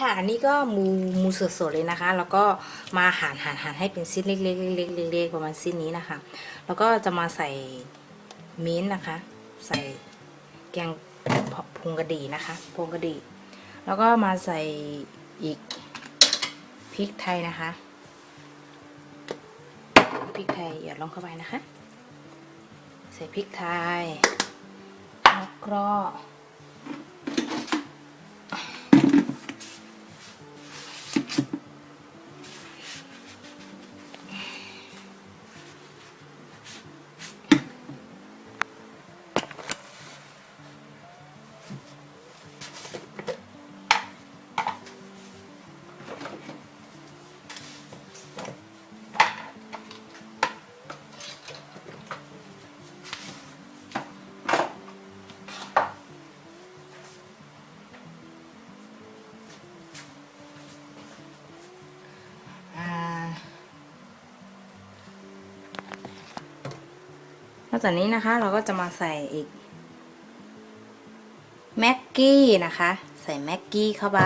ค่ะ อันนี้ก็มูมูสดๆเลยนะคะ แล้วก็มาหั่นหั่นหั่นให้เป็นชิ้นเล็กๆเล็กๆเล็กๆประมาณชิ้นนี้นะคะ แล้วก็จะมาใส่มิ้นท์นะคะ ใส่แกงพงกระดีนะคะพงกระดี แล้วก็มาใส่อีกพริกไทยนะคะพริกไทยหยอดลงเข้าไปนะคะ ใส่พริกไทยแล้วก็ นอกจากนี้นะคะเราก็จะมาใส่อีกแม็กกี้นะคะ ใส่แม็กกี้เข้าไป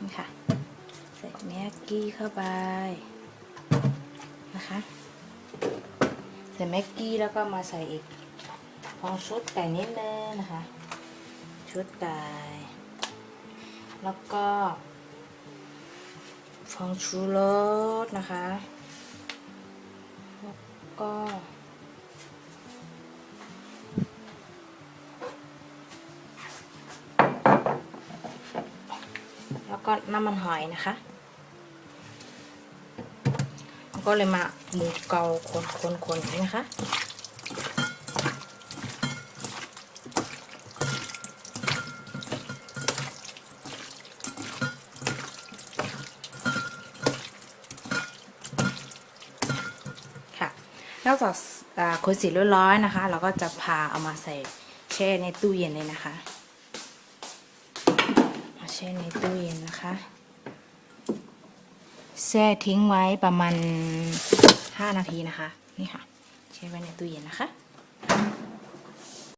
นี่ค่ะ ใส่แม็กกี้เข้าไปนะคะใส่แม็กกี้แล้วก็มาใส่อีกฟองชุดไก่นิดนึงนะคะ ชุดไก่ แล้วก็ฟองชูรสนะคะ แล้วก็ ก็น้ำมันหอยนะคะก็เลยมาหมูเกาคนคนคนนะคะค่ะนอกจากอ่าคนสีร้อยนะคะ เราก็จะพาเอามาใส่แช่ในตู้เย็นเลยนะคะ แช่ในตู้เย็นนะคะ แช่ทิ้งไว้ประมาณ 5 นาทีนะคะ นี่ค่ะ แช่ไว้ในตู้เย็นนะคะ